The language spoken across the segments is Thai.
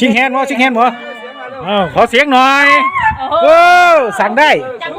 ชิงแฮนด์บ่ชิงแฮนด์บ่อ้าวขอเสียงหน่อยโอ้สั่งได้ จัง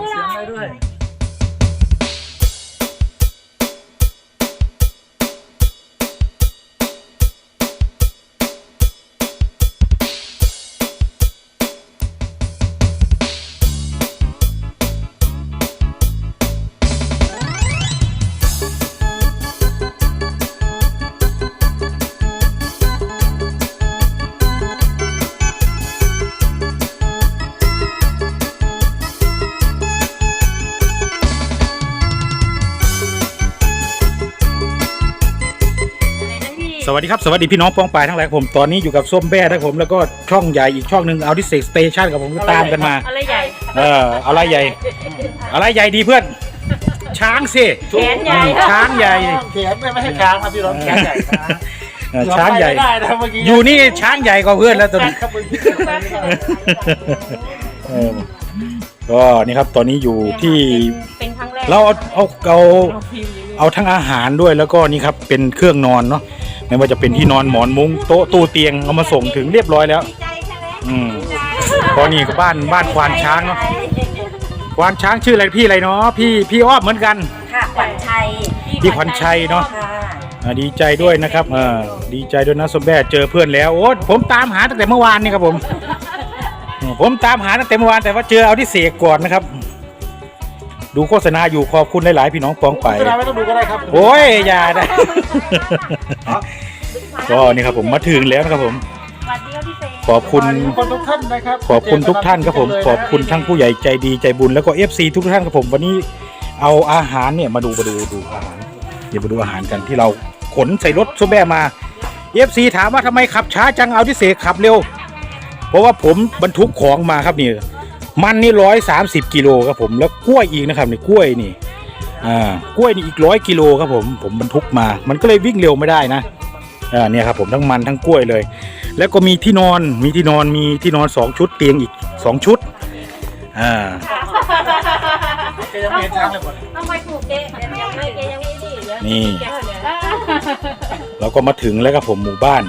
สวัสดีครับ สวัสดีพี่น้องปองปายทั้งหลายครับผมตอนนี้อยู่กับส้มแบ้นะครับผมแล้วก็ช่องใหญ่อีกช่องหนึ่งเอาที่เซ็กสเตชันกับผมก็ตามกันมา อะไรใหญ่เอออะไรใหญ่ อะไรใหญ่ดีเพื่อน ช้างสิแขนใหญ่ช้างใหญ่แขนไม่ใช่ช้างนะพี่รถแขนใหญ่นะเออช้างใหญ่ไม่ได้นะเมื่อกี้อยู่นี่ช้างใหญ่กว่าเพื่อนแล้วตอนนี้ ครับเมื่อกี้เออก็นี่ครับตอนนี้อยู่ที่เป็นครั้งแรกเราเอาเอาเอาเราพิมพ์อยู่เอาทั้งอาหารด้วยแล้วก็นี่ครับเป็นเครื่องนอนเนาะ ไม่ว่าจะเป็นที่นอนหมอนมุ้งโต๊ะตู้เตียงเอามาส่งถึงเรียบร้อยแล้วอืมก็นี่ก็บ้านบ้านควานช้างเนาะควานช้างชื่ออะไรพี่อะไรเนาะพี่พี่อ้อมเหมือนกัน ค่ะขวัญชัยพี่ขวัญชัยเนาะ ค่ะอ่าดีใจด้วยนะครับอ่าดีใจด้วยนะสมแบเจอเพื่อนแล้วโอ้ผมตามหาตั้งแต่เมื่อวานนี่ครับผมอืมผมตามหาตั้งแต่เมื่อวานแต่ว่าเจอเอาที่เสกก่อนนะครับ ดูโฆษณาอยู่ขอบคุณหลายๆพี่น้องปองไป โฆษณาไม่ต้องดูก็ได้ครับโอ้ยอย่าได้ก็นี่ครับผมมาถึงแล้วนะครับผมสวัสดีครับพี่เซขอบคุณ ขอบคุณทุกท่านนะครับขอบคุณทุกท่านครับผมขอบคุณทั้งผู้ใหญ่ใจดีใจบุญแล้วก็ FC ทุกท่านครับผมวันนี้เอาอาหารเนี่ยมาดูมาดูดูอาหารเดี๋ยวมาดูอาหารกันที่เราขนใส่รถซุปแบมา FC ถามว่าทำไมขับช้าจังเอาที่เสกขับเร็ว เพราะว่าผมบรรทุกของมาครับนี่ มันนี่ร้อยสามสิบกิโลครับผมแล้วกล้วยอีกนะครับนี่กล้วยนี่อ่ากล้วยนี่อีกร้อยกิโลครับผมผมบรรทุกมา มันก็เลยวิ่งเร็วไม่ได้นะอ่าเนี่ยครับผมทั้งมันทั้งกล้วยเลย แล้วก็มีที่นอนมีที่นอนมีที่นอนสองชุดเตียงอีกสองชุดอ่าแกยังไม่เห็นช้างเลยหมดต้องไปปลูกเจ๊เดี๋ยวยังไม่เจ๊ยังไม่ดีเดี๋ยวนี่แกเดี๋ยวเราก็มาถึงแล้วครับผมหมู่บ้าน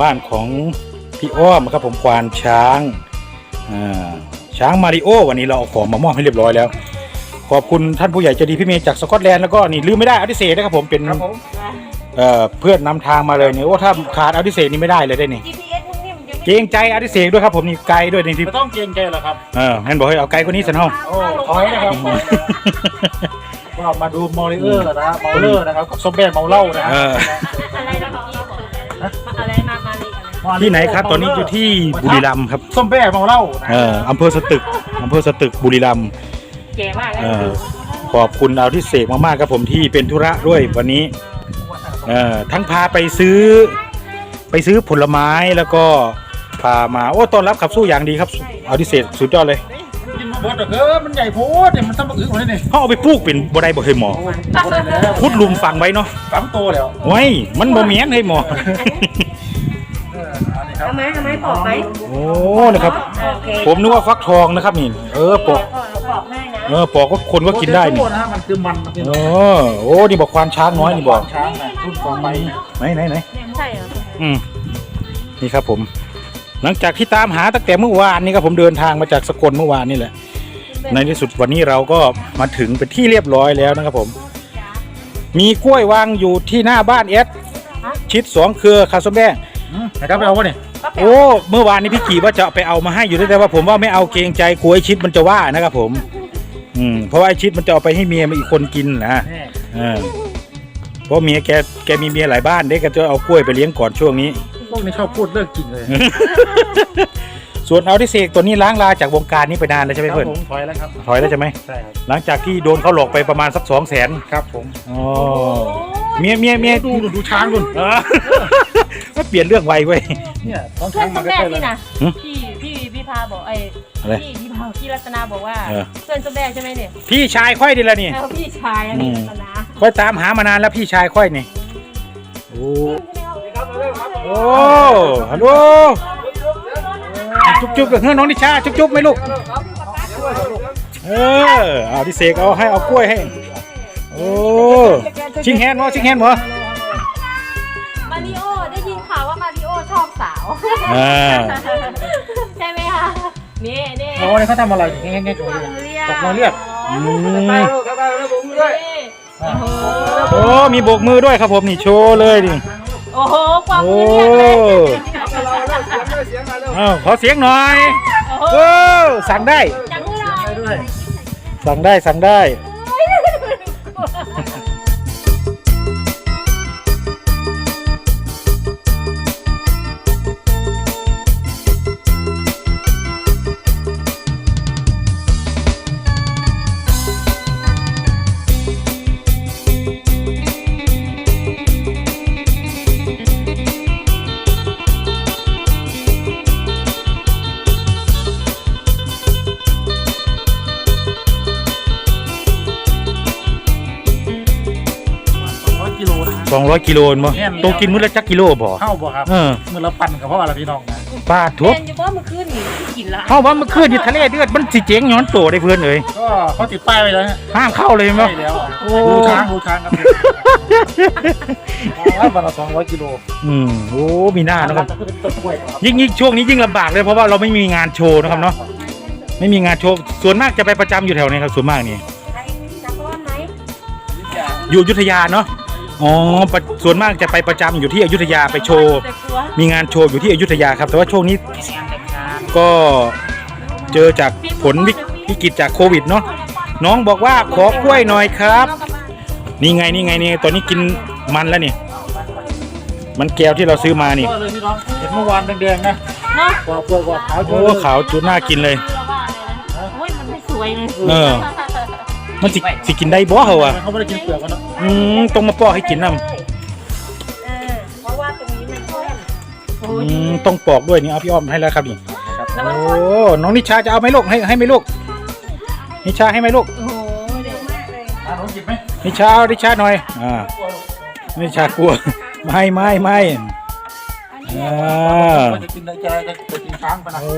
บ้านของพี่อ้อมครับผมควานช้างอ่า ช้างมาริโอวันนี้เราเอาของมามอบให้เรียบร้อยแล้ว ขอบคุณท่านผู้ใหญ่ใจดีพี่เมย์จากสกอตแลนด์แล้วก็นี่ลืมไม่ได้อาดิเซนะครับผมเป็นครับผมเอ่อเพื่อนนำทางมาเลยเนี่ยโอ้ถ้าขาดอาดิเซนี่ไม่ได้เลยได้นี่ GPS พวกนี้มันยังไม่เกรงใจอาดิเซด้วยครับผมนี่ไกลด้วยนี่ที่ไม่ต้องเกรงใจหรอกครับ เออแม่นบอกให้เอาไกลกว่านี้สินห้อง โอ้ถอยนะครับถอยก็มาดูมอริเออร์นะเมาเลอร์นะครับกับส้มแบนเมาเหล้านะฮะเอออะไรนะอะ ที่ไหนครับ ตอนนี้อยู่ที่บุรีรัมย์ครับส้มแบนเมาเหล้านะเอ่ออำเภอสตึกอำเภอสตึกบุรีรัมย์แก่มากเอ่อขอบคุณเอาที่เสกมากๆครับผมที่เป็นธุระด้วยวันนี้เอ่อทั้งพาไปซื้อ ไปซื้อผลไม้แล้วก็พามาโอ้ต้อนรับขับสู้อย่างดีครับ เอาที่เสกสุดยอดเลยกินมาเบิดเออมันใหญ่โพดเนี่ยมันต้องมาอึคนนี้นี่เขาเอาไปปลูกเป็นบ่ได้บ่เคยหมอโอ้ยคนนี้แล้วพุดลุมฝังไว้เนาะสามตัวแล้วไว้มันบ่แม่นให้หมอเอ ออันนี้ครับทำไมทำไมปอกไหมโอ้นะครับ โอเคผมนึกว่าฟักทองนะครับนี่ เออปอก ปอกให้นะ เออปอกก็คนก็กินได้นี่โอ้นะฮะมันคือมันมันเป็นเออโอ้นี่บอกควานช้างน้อยนี่บอกช้างนะรุ่นของไปไหนไหนไหนใช่เหรออืมนี่ครับผม หลังจากที่ตามหาตั้งแต่เมื่อวานนี่ครับผมเดินทางมาจากสกลเมื่อวานนี่แหละ ในที่สุดวันนี้เราก็มาถึงเป็นที่เรียบร้อยแล้วนะครับผม มีกล้วยวางอยู่ที่หน้าบ้านเอสชิดสองเครือคาสมแบงอืมนะครับไปเอาวะเนี่ย โอ้เมื่อวานนี้พี่กีว่าจะเอาไปเอามาให้อยู่ด้วยแต่ว่าผมว่าไม่เอาเกรงใจกลัวไอชิดมันจะว่านะครับผม อืมเพราะว่าไอชิดมันจะเอาไปให้เมียมาอีกคนกินนะแน่เออเพราะเมียแกแกมีเมียหลายบ้านเด็กก็จะเอากล้วยไปเลี้ยงก่อนช่วงนี้พวกนี้ชอบพูดเรื่องจริงเลย ส่วนเอาที่เสกตัวนี้ล้างลาจากวงการนี้ไปนานแล้วใช่ไหมครับเพื่อนผมถอยแล้วครับถอยแล้วใช่ไหมใช่ครับหลังจากที่โดนเขาหลอกไปประมาณสักสองแสนครับ ผมอ๋อเมียเมียเมียดูดูดูช้างดูเออก็เปลี่ยนเรื่องไวเว้ย เนี่ยต้องเพื่อช้านงสมามแม่ใกล้ๆเลยนี่นะหึพี่พี่พี่พาบอกไอ้อะไรพี่พี่พาพี่รัตนาบอกว่าเออ เพื่อนสมแม่ใช่ไหมเนี่ยพี่ชายค่อยดีละนี่ แล้วพี่ชายอันนี้รัตนาค่อยตามหามานานแล้วพี่ชายค่อยนี่ โอ้โอ้ฮัลโหลจุ๊บจุ๊บกับเฮ้ยน้องนิชาจุ๊บจุ๊บไหมลูก เออเอาที่เสกเอาให้เอากล้วยให้ โอ้ชิงแฮนด์วะชิงแฮนด์วะมาริโอ ชอบสาว อ่าใช่ไหมคะ นี่นี่โอ้ยเขาทำอะไรถึงง่ายๆตรงนี้ตกมาเรียกอืมนี่โอ้โหโอ้มีโบกมือด้วยครับผมนี่โชว์เลยดิโอ้โหความโอ้มือเรียกเลยอ้าวขอเสียงหน่อยโอ้โหโอ้สั่งได้จังมือหน่อยด้วยสั่งได้สั่งได้ โลนะ200กิโลมั้งโตกินมื้อละจักกิโลบ่เข้าบ่ครับเออมือละพันกับพ่ออะไรพี่น้องนะป้าทุบเป็นอยู่ว่าเมื่อคืนนี่ที่กินละเฮาว่าเมื่อคืนนี่ทะเลเดือดมันสิเจ๋งย้อนโตได้เพื่อนเอ้ยก็เขาติดป้ายไว้แล้วฮะห้ามเข้าเลยมั้งใช่แล้วโอ้ ดูช้างดูช้างครับวันละสองร้อยกิโลอืมโอ้มีหน้านะครับก็เป็นต้นกล้วยครับยิ่งยิ่งช่วงนี้ยิ่งลำบากเลยเพราะว่าเราไม่มีงานโชว์นะครับเนาะไม่มีงานโชว์ส่วนมากจะไปประจำอยู่แถวนี้ครับส่วนมากนี่ใครจะป้อนไหมอยู่อยุธยาเนาะ อ๋อประส่วนมากจะไปประจำอยู่ที่อยุธยาไปโชว์ แต่กลัวมีงานโชว์อยู่ที่อยุธยาครับ แต่ว่าช่วงนี้ก็เจอจากผลวิวิกฤตจากโควิดเนาะน้องบอกว่าขอกล้วยหน่อยครับ นี่ไงนี่ไงนี่ตอนนี้กินมันแล้วนี่มันแก้วที่เราซื้อมานี่ก็เลยพี่น้องเห็นเมื่อวานแดงๆนะเนาะกว่าเปลือกกว่าขาวโอ้ขาวจุดน่ากินเลย เราว่าอะไรนะโอ้ยมันไม่สวยเลยเออ มันสิสิกินได้บ่เหรอวะเขาไม่ได้กินเปลือกกันเนาะอืมต้องมาปอกให้กินน้ำเออเพราะว่าตรงนี้มันแคบโอ้อืยมต้องปอกด้วยนี่เอาพี่อ้อมให้แล้วครับนี่แล้วโอ้มันน้องนิชาจะเอาไหมลูกให้ให้ไหมลูกนิชาให้ไหมลูกโอ้โหเดี๋ยวมากเลยอ่าน้องกินไหมนิชาเอานิชาหน่อยอ่านิชากลัวไม่ไม่ไม่อ่ามันจะกินได้จะจะจะกินช้างไปนะโอ้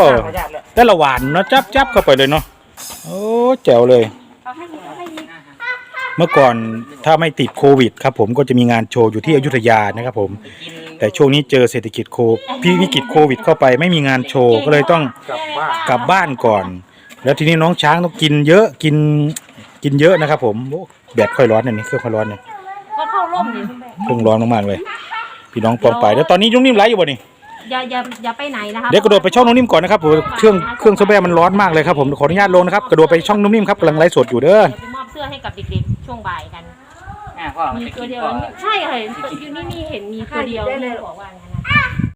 ขออนุญาตเลยแต่ละหวานเนาะจับจับเข้าไปเลยเนาะ โอ้แจ๋วเลยเอาให้อีกเอาให้อีกเมื่อก่อนถ้าไม่ติดโควิดครับผมก็จะมีงานโชว์อยู่ที่อยุธยานะครับผม แต่ช่วงนี้เจอเศรษฐกิจโคพี่วิกฤตโควิดเข้าไปไม่มีงานโชว์ก็เลยต้องกลับบ้านกลับบ้านก่อน แล้วทีนี้น้องช้างต้องกินเยอะกินกินเยอะนะครับ ผมโอ้แบตค่อยร้อนเนี่ยนี่เครื่องค่อยร้อนเนี่ยก็เข้าร่มนี่คุณแม่เครื่องร้อนมากๆเลยพี่น้องปองไปแล้วตอนนี้นุ่มนิ่มไลฟ์อยู่บ่นี่ อย่าอย่าอย่าไปไหนนะคะเดี๋ยวกระโดดไปช่องนุ่มนิ่มก่อนนะครับผมเครื่องเครื่องโซเบมันร้อนมากเลยครับผมขออนุญาตลงนะครับกระโดดไปช่องนุ่มนิ่มครับกำลังไลฟ์สดอยู่เด้อเดี๋ยวไปมอบเสื้อให้กับเด็กๆช่วงบ่ายกัน อะพ่อมันมีจะตัวกินเดียวก่อนใช่ค่ะอยู่นี่มีเห็นมีตัวเดียวที่บอกว่างั้นนะ